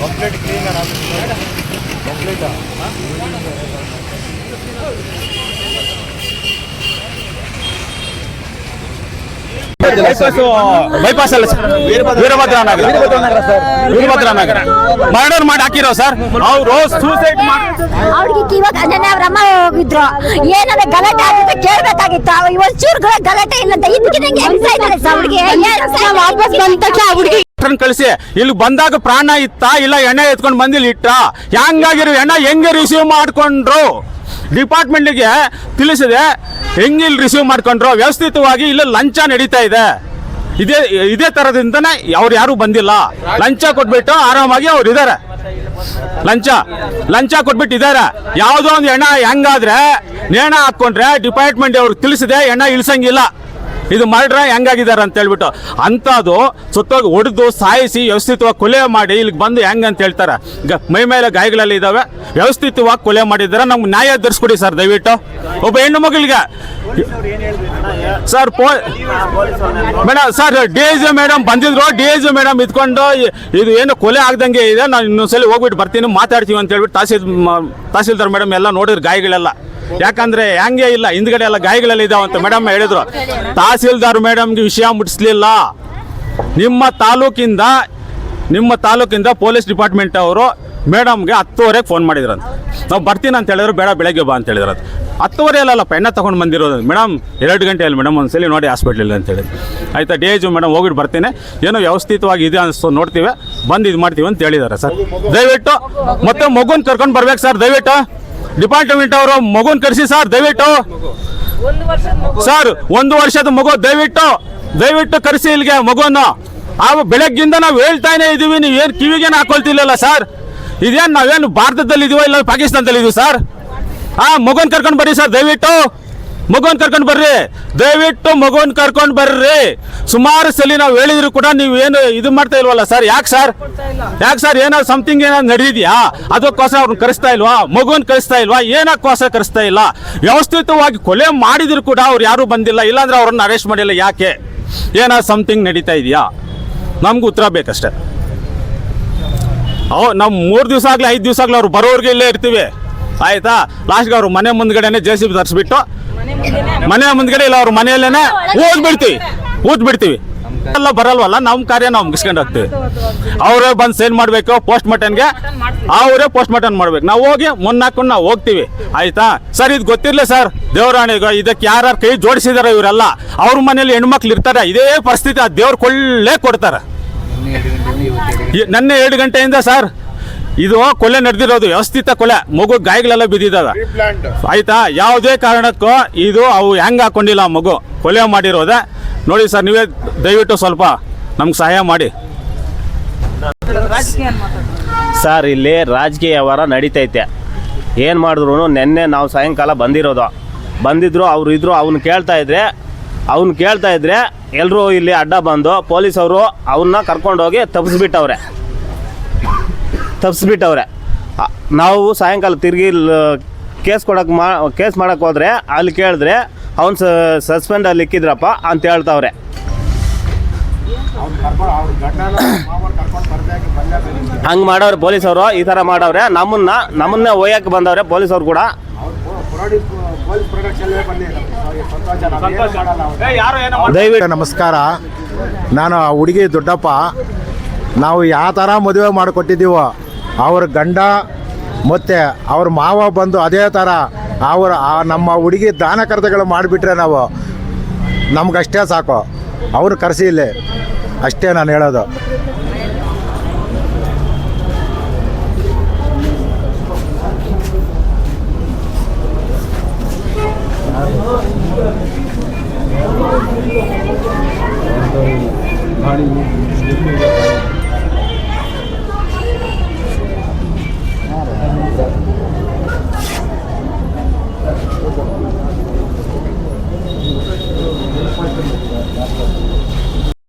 Complete clean complete bypass ಅಲ್ಲ sir. Veerabhadra Nagar. Veerabhadra Nagar murder ಮಾಡಿ ಹಾಕಿರೋ ಸರ್. ಅವ್ರು ಸೂಸೈಡ್ ಮಾಡಿ ಅವ್ರಿಗೆ ಇವಾಗ ನೆನ್ನೆ ಅವ್ರ ಅಮ್ಮ ಹೋಗಿದ್ರು. ಏನಾದ್ರೆ ಗಲಾಟೆ ಆಗಿತ್ತು ಕೇಳ್ಬೇಕಾಗಿತ್ತು. ಅವ ಚೂರುಗಳ ಗಲಾಟೆ ಇಲ್ಲ ಅಂತ. ಇದಕ್ಕೆ ನಂಗೆ ಹೆಂಗ್ಸ ಇದ್ದಾರೆ ಸರ್ ಅವ್ರಿಗೆ? ವಾಪಸ್ ಬಂದ ತಕ್ಷಣ ಹುಡುಗಿ ಡಾಕ್ಟರ್ನ ಕಳಿಸಿ. ಇಲ್ಲಿ ಬಂದಾಗ ಪ್ರಾಣ ಇತ್ತ ಇಲ್ಲ ಎಣ್ಣೆ ಎತ್ಕೊಂಡು ಬಂದಿಲ್ಲ ಇಟ್ಟ ಹೆಂಗಾಗಿರೋ ಎಣ್ಣೆ ಹೆಂಗೆ ರಿಸೀವ್ ಮಾಡ್ಕೊಂಡ್ರು? ಡಿಪಾರ್ಟ್ಮೆಂಟ್ಗೆ ತಿಳಿಸಿದೆ ಹೆಂಗೆ ಇಲ್ಲಿ ರಿಸೀವ್ ಮಾಡ್ಕೊಂಡ್ರು, ವ್ಯವಸ್ಥಿತವಾಗಿ ಇಲ್ಲಿ ಲಂಚ ನಡೀತಾ ಇದೆ. ಇದೇ ಇದೇ ಥರದಿಂದನೇ ಅವ್ರು ಯಾರು ಬಂದಿಲ್ಲ. ಲಂಚ ಕೊಟ್ಬಿಟ್ಟು ಆರಾಮಾಗಿ ಅವ್ರು ಇದ್ದಾರೆ ಲಂಚ ಲಂಚ ಕೊಟ್ಬಿಟ್ಟು ಇದ್ದಾರೆ ಯಾವುದೋ ಒಂದು ಎಣ್ಣ ಹೆಂಗಾದ್ರೆ, ನೇಣ ಹಾಕೊಂಡ್ರೆ ಡಿಪಾರ್ಟ್ಮೆಂಟ್ ಅವ್ರಿಗೆ ತಿಳಿಸಿದೆ ಎಣ್ಣ ಇಳಿಸಂಗಿಲ್ಲ. ಇದು ಮರ್ಡ್ರ ಹೆಂಗಾಗಿದ್ದಾರೆ ಅಂತ ಹೇಳ್ಬಿಟ್ಟು ಅಂಥದ್ದು ಸುತ್ತೋಗಿ ಹೊಡೆದು ಸಾಯಿಸಿ ವ್ಯವಸ್ಥಿತವಾಗಿ ಕೊಲೆ ಮಾಡಿ ಇಲ್ಲಿಗೆ ಬಂದು ಹೆಂಗೆ ಅಂತ ಹೇಳ್ತಾರೆ. ಗ ಮೈ ಮೇಲೆ ಗಾಯಗಳಲ್ಲಿ ಇದಾವೆ. ವ್ಯವಸ್ಥಿತವಾಗಿ ಕೊಲೆ ಮಾಡಿದ್ದಾರೆ. ನಮ್ಗೆ ನ್ಯಾಯ ಧರಿಸ್ಕೊಡಿ ಸರ್, ದಯವಿಟ್ಟು. ಒಬ್ಬ ಹೆಣ್ಣು ಮಗಳಿಗೆ ಸರ್, ಪೋ madam sir, D S madam ಬಂದಿದ್ರು. ಡಿ ಎಸ್ ಮೇಡಮ್ ಇದ್ಕೊಂಡು ಇದು ಏನು ಕೊಲೆ ಆಗ್ದಂಗೆ ಇದೆ. ನಾನು ಇನ್ನೊಂದ್ಸಲಿ ಹೋಗ್ಬಿಟ್ಟು ಬರ್ತೀನಿ, ಮಾತಾಡ್ತೀವಿ ಅಂತ ಹೇಳ್ಬಿಟ್ಟು ತಹಸೀಲ್ ತಹಸೀಲ್ದಾರ್ ಮೇಡಮ್ ಎಲ್ಲ ನೋಡಿದ್ರು ಗಾಯಗಳೆಲ್ಲ. ಯಾಕಂದ್ರೆ ಹಂಗೆ ಇಲ್ಲ, ಹಿಂದ್ಗಡೆ ಎಲ್ಲ ಗಾಯಗಳೆಲ್ಲ ಇದಾವಂತ ಮೇಡಮ್ ಹೇಳಿದ್ರು. ತಹಸೀಲ್ದಾರ್ ಮೇಡಮ್ಗೆ ವಿಷಯ ಮುಟ್ಟಿಸ್ಲಿಲ್ಲ ನಿಮ್ಮ ತಾಲೂಕಿಂದ ನಿಮ್ಮ ತಾಲೂಕಿಂದ ಪೊಲೀಸ್ ಡಿಪಾರ್ಟ್ಮೆಂಟ್ ಅವರು ಮೇಡಮ್ಗೆ ಹತ್ತುವರೆಗೆ ಫೋನ್ ಮಾಡಿದ್ರಂತ. ನಾವು ಬರ್ತೀನಿ ಅಂತ ಹೇಳಿದ್ರು, ಬೇಡ, ಬೆಳಗ್ಗೆ ಬಾ ಅಂತ ಹೇಳಿದ್ರಂತ. ಹತ್ತುವರೆ ಅಲ್ಲಲ್ಲ ಪೆನ್ನ ತಗೊಂಡು ಬಂದಿರೋದು. ಮೇಡಮ್ ಎರಡು ಗಂಟೆಯಲ್ಲಿ ಮೇಡಮ್ ಒಂದ್ಸಲಿ ನೋಡಿ ಹಾಸ್ಪಿಟ್ಲಲ್ಲಿ ಅಂತ ಹೇಳಿದ್ರು. ಆಯ್ತಾ ಡೇ ಜು ಮೇಡಮ್ ಹೋಗ್ಬಿಟ್ಟು ಬರ್ತೀನಿ. ಏನೋ ವ್ಯವಸ್ಥಿತವಾಗಿ ಇದೆ ಅನಿಸ್ತು ನೋಡ್ತೀವಿ. ಬಂದು ಇದು ಮಾಡ್ತೀವಿ ಅಂತ ಹೇಳಿದ್ದಾರೆ ಸರ್. ದಯವಿಟ್ಟು ಮತ್ತೆ ಮಗುನ ಕರ್ಕೊಂಡು ಬರ್ಬೇಕು ಸರ್, ದಯವಿಟ್ಟು. ಡಿಪಾರ್ಟ್ಮೆಂಟ್ ಅವರು ಮಗುನ್ ಕರೆಸಿ ಸರ್, ದಯವಿಟ್ಟು. ಸರ್, ಒಂದು ವರ್ಷದ ಮಗು, ದಯವಿಟ್ಟು ದಯವಿಟ್ಟು ಕರೆಸಿ ಇಲ್ಲಿಗೆ ಮಗುವನ್ನು ಆ ಬೆಳಗ್ಗಿಂದ ನಾವು ಹೇಳ್ತಾನೆ ಇದೀವಿ, ನೀವು ಏನು ಕಿವಿಗೇನು ಹಾಕೊಳ್ತಿಲ್ಲಲ್ಲ ಸರ್? ಇದೇನು ನಾವೇನು ಭಾರತದಲ್ಲಿ ಇದೀವೋ ಇಲ್ಲ ಪಾಕಿಸ್ತಾನದಲ್ಲಿ ಇದೀವಿ ಸರ್? ಆ ಮಗುನ್ ಕರ್ಕೊಂಡು ಬರ್ರಿ ಸರ್, ದಯವಿಟ್ಟು. ಮಗುನ್ ಕರ್ಕೊಂಡು ಬರ್ರಿ. ದಯವಿಟ್ಟು ಮಗುವನ್ ಕರ್ಕೊಂಡು ಬರ್ರಿ. ಸುಮಾರು ಸಲ ನಾವು ಹೇಳಿದ್ರು ಕೂಡ ನೀವು ಏನು ಇದು ಮಾಡ್ತಾ ಇಲ್ವಲ್ಲ ಸರ್ ಯಾಕೆ ಸರ್ ಯಾಕೆ ಸರ್ ಏನಾದ್ರು ಸಮಥಿಂಗ್ ಏನಾದ್ರು ನಡೆದಿದ್ಯಾ? ಅದಕ್ಕೋಸ್ಕರ ಅವ್ರನ್ನ ಕರೆಸ್ತಾ ಇಲ್ವಾ? ಮಗುವನ್ ಕರೆಸ್ತಾ ಇಲ್ವಾ? ಏನಕ್ಕೋಸ್ಕರ ಕರೆಸ್ತಾ ಇಲ್ಲ? ವ್ಯವಸ್ಥಿತವಾಗಿ ಕೊಲೆ ಮಾಡಿದ್ರು ಕೂಡ ಅವ್ರು ಯಾರು ಬಂದಿಲ್ಲ. ಇಲ್ಲಾಂದ್ರೆ ಅವ್ರನ್ನ ಅರೆಸ್ಟ್ ಮಾಡಿಲ್ಲ ಯಾಕೆ? ಏನಾದ್ರು ಸಮಥಿಂಗ್ ನಡೀತಾ ಇದೆಯಾ? ನಮ್ಗೆ ಉತ್ತರ ಬೇಕಷ್ಟೇ. ಅವ್ ನಾವು ಮೂರು ದಿವಸ ಆಗಲಿ, ಐದು ದಿವಸ ಆಗಲಿ ಅವ್ರು ಬರೋರ್ಗೆ ಇಲ್ಲೇ ಇರ್ತೀವಿ. ಆಯ್ತಾ? ಲಾಸ್ಟ್ಗೆ ಅವ್ರು ಮನೆ ಮುಂದ್ಗಡೆನೆ ಜೆ ಸಿ ಬಿ ತರಿಸ್ಬಿಟ್ಟು ಮನೆ ಮುಂದ್ಗಡೆ ಇಲ್ಲ, ಅವ್ರ ಮನೆಯಲ್ಲೇನೆ ಊದ್ ಬಿಡ್ತೀವಿ ಊದ್ ಬಿಡ್ತೀವಿ ಎಲ್ಲ ಬರಲ್ವಲ್ಲ ನಮ್ಮ ಕಾರ್ಯ ನಾವು ಮುಗಿಸ್ಕೊಂಡು ಹೋಗ್ತೀವಿ. ಅವರೇ ಬಂದು ಸೇನ್ ಮಾಡಬೇಕು ಪೋಸ್ಟ್ ಮಾರ್ಟಮ್ಗೆ ಅವರೇ ಪೋಸ್ಟ್ ಮಾರ್ಟಮ್ ಮಾಡ್ಬೇಕು. ನಾವು ಹೋಗಿ ಮುನ್ನಾಕೊಂಡು ನಾವು ಹೋಗ್ತೀವಿ. ಆಯ್ತಾ? ಸರ್, ಇದು ಗೊತ್ತಿರಲಿ ಸರ್. ದೇವರಾಣಿಗ ಇದಕ್ಕೆ ಯಾರ್ಯಾರು ಕೈ ಜೋಡಿಸಿದಾರೆ ಇವರೆಲ್ಲ, ಅವ್ರ ಮನೇಲಿ ಹೆಣ್ಮಕ್ಳು ಇರ್ತಾರೆ. ಇದೇ ಪರಿಸ್ಥಿತಿ, ಆ ದೇವ್ರು ಕೊಳ್ಳೇ ಕೊಡ್ತಾರೆ. ನೆನ್ನೆ ಎರಡು ಗಂಟೆಯಿಂದ ಸರ್ ಇದು ಕೊಲೆ ನಡೆದಿರೋದು ವ್ಯವಸ್ಥಿತ ಕೊಲೆ. ಮಗು ಗಾಯಗಳೆಲ್ಲ ಬಿದ್ದಿದ್ದಾವೆ ಆಯ್ತಾ? ಯಾವುದೇ ಕಾರಣಕ್ಕೂ ಇದು ಅವು ಹೆಂಗ್ ಹಾಕೊಂಡಿಲ್ಲ ಆ ಮಗು. ಕೊಲೆ ಮಾಡಿರೋದೆ. ನೋಡಿ ಸರ್ ನೀವೇ ದಯವಿಟ್ಟು ಸ್ವಲ್ಪ ನಮ್ಗೆ ಸಹಾಯ ಮಾಡಿ. ಸರ್ ಇಲ್ಲಿ ರಾಜಕೀಯ ವ್ಯವಹಾರ ನಡೀತೈತೆ. ಏನು ಮಾಡಿದ್ರು ನಿನ್ನೆ ನಾವು ಸಾಯಂಕಾಲ ಬಂದಿರೋದು. ಬಂದಿದ್ರು ಅವ್ರು ಇದ್ರು ಅವ್ನು ಕೇಳ್ತಾ ಇದ್ರೆ ಅವ್ನು ಕೇಳ್ತಾ ಇದ್ರೆ ಎಲ್ಲರೂ ಇಲ್ಲಿ ಅಡ್ಡ ಬಂದು ಪೊಲೀಸವರು ಅವನ್ನ ಕರ್ಕೊಂಡೋಗಿ ತಪ್ಪಿಸ್ಬಿಟ್ಟವ್ರೆ ತಪ್ಪಿಸ್ಬಿಟ್ಟವ್ರೆ ನಾವು ಸಾಯಂಕಾಲ ತಿರುಗಿ ಕೇಸ್ ಕೊಡೋಕೆ ಮಾ ಕೇಸ್ ಮಾಡೋಕ್ಕೆ ಹೋದರೆ ಅಲ್ಲಿ ಕೇಳಿದ್ರೆ ಅವ್ನು ಸಸ್ಪೆಂಡಲ್ಲಿ ಇಕ್ಕಿದ್ರಪ್ಪ ಅಂತ ಹೇಳ್ತಾವ್ರೆ. ಹಂಗೆ ಮಾಡವ್ರೆ ಪೊಲೀಸವರು ಈ ಥರ ಮಾಡವ್ರೆ. ನಮ್ಮನ್ನ ನಮ್ಮನ್ನೇ ಒಯ್ಯಕ್ಕೆ ಬಂದವ್ರೆ ಪೊಲೀಸವ್ರು ಕೂಡ. ದಯವಿಟ್ಟು ನಮಸ್ಕಾರ. ನಾನು ಆ ಹುಡುಗಿ ದೊಡ್ಡಪ್ಪ. ನಾವು ಯಾವ ಥರ ಮದುವೆ ಮಾಡಿಕೊಟ್ಟಿದ್ದೀವೋ ಅವ್ರ ಗಂಡ ಮತ್ತೆ ಅವ್ರ ಮಾವ ಬಂದು ಅದೇ ಥರ ಅವರ ನಮ್ಮ ಹುಡುಗಿ ದಾನ ಕರ್ತಗಳು ಮಾಡಿಬಿಟ್ರೆ ನಾವು ನಮಗಷ್ಟೇ ಸಾಕು. ಅವರು ಕರೆಸಿ ಇಲ್ಲಿ. ಅಷ್ಟೇ ನಾನು ಹೇಳೋದು.